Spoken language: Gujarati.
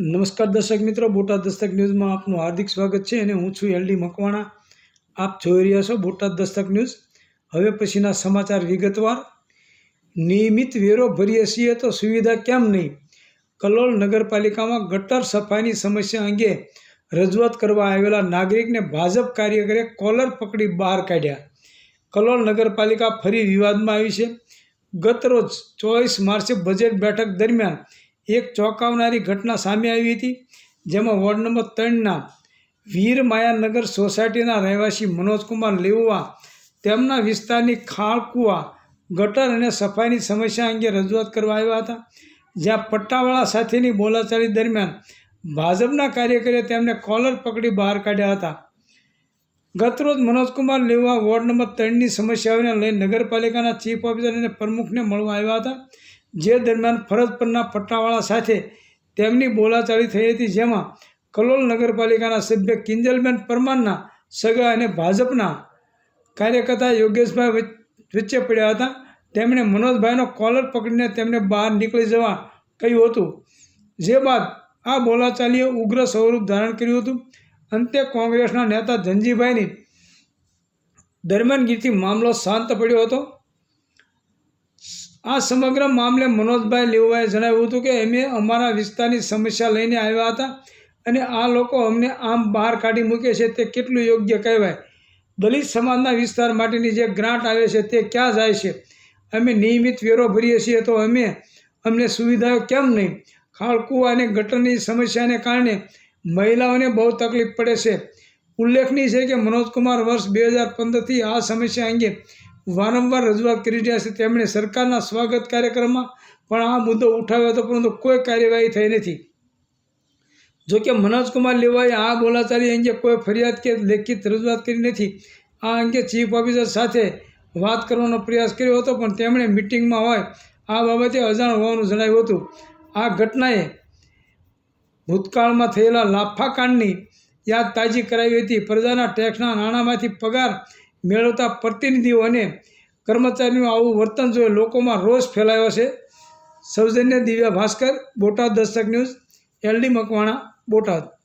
નમસ્કાર દર્શક મિત્રો, બોટાદ દસ્તક ન્યૂઝમાં આપનું હાર્દિક સ્વાગત છે અને હું છું એલડી મકવાણા. આપ જોઈ રહ્યા છો બોટાદ દસ્તક ન્યૂઝ. હવે પછીના સમાચાર વિગતવાર. નિયમિત વેરો ભરીએ છીએ તો સુવિધા કેમ નહીં? કલોલ નગરપાલિકામાં ગટર સફાઈની સમસ્યા અંગે રજૂઆત કરવા આવેલા નાગરિકને ભાજપ કાર્યકરે કોલર પકડી બહાર કાઢ્યા. કલોલ નગરપાલિકા ફરી વિવાદમાં આવી છે. ગત રોજ ચોવીસ માર્ચે બજેટ બેઠક દરમિયાન એક ચોંકાવનારી ઘટના સામે આવી હતી, જેમાં વોર્ડ નંબર ત્રણના વીર માયાનગર સોસાયટીના રહેવાસી મનોજકુમાર લેવા તેમના વિસ્તારની ખાળ કૂવા, ગટર અને સફાઈની સમસ્યા અંગે રજૂઆત કરવા આવ્યા હતા, જ્યાં પટ્ટાવાળા સાથેની બોલાચાલી દરમિયાન ભાજપના કાર્યકરે તેમને કોલર પકડી બહાર કાઢ્યા હતા. ગતરોજ મનોજકુમાર લેવા વોર્ડ નંબર ત્રણની સમસ્યાઓને લઈ નગરપાલિકાના ચીફ ઓફિસર અને પ્રમુખને મળવા આવ્યા હતા જે દરમિયાન ફરજ પરના પટ્ટાવાળા સાથે તેમની બોલાચાલી થઈ હતી, જેમાં કલોલ નગરપાલિકાના સભ્ય કિંજલબેન પરમારના સગા અને ભાજપના કાર્યકર્તા યોગેશભાઈ વચ્ચે પડ્યા હતા. તેમણે મનોજભાઈનો કોલર પકડીને તેમને બહાર નીકળી જવા કહ્યું હતું. જે બાદ આ બોલાચાલીએ ઉગ્ર સ્વરૂપ ધારણ કર્યું હતું. અંતે કોંગ્રેસના નેતા ધનજીભાઈની દરમિયાનગીરીથી મામલો શાંત પડ્યો હતો. આ સમગ્ર મામલે મનોજભાઈ લેવાએ જણાવ્યું હતું કે અમે અમારા વિસ્તારની સમસ્યા લઈને આવ્યા હતા અને આ લોકો અમને આમ બહાર કાઢી મૂકે છે તે કેટલું યોગ્ય કહેવાય. દલિત સમાજના વિસ્તાર માટેની જે ગ્રાન્ટ આવે છે તે ક્યાં જાય છે? અમે નિયમિત વેરો ભરીએ છીએ તો અમે અમને સુવિધાઓ કેમ નહીં? ખાળકુવા અને ગટરની સમસ્યાને કારણે મહિલાઓને બહુ તકલીફ પડે છે. ઉલ્લેખનીય છે કે મનોજકુમાર વર્ષ બે હજાર પંદરથી આ સમસ્યા અંગે વારંવાર રજૂઆત કરી રહ્યા છે. તેમણે સરકારના સ્વાગત કાર્યક્રમમાં પણ આ મુદ્દો ઉઠાવ્યો હતો, પરંતુ કોઈ કાર્યવાહી થઈ નથી. જોકે મનોજકુમાર લેવાએ આ બોલાચાલી અંગે કોઈ ફરિયાદ કે લેખિત રજૂઆત કરી નથી. આ અંગે ચીફ ઓફિસર સાથે વાત કરવાનો પ્રયાસ કર્યો હતો, પણ તેમણે મિટિંગમાં હોય આ બાબતે અજાણ હોવાનું જણાવ્યું હતું. આ ઘટનાએ ભૂતકાળમાં થયેલા લાફાકાંડની યાદ તાજી કરાવી હતી. પ્રજાના ટેક્સના નાણાંમાંથી પગાર મેળવતા પ્રતિનિધિઓ અને કર્મચારીનું આવું વર્તન જોઈ લોકોમાં રોષ ફેલાયો છે. સૌજન્ય દિવ્યા ભાસ્કર, બોટાદ દસ્તક ન્યૂઝ, એલડી મકવાણા, બોટાદ.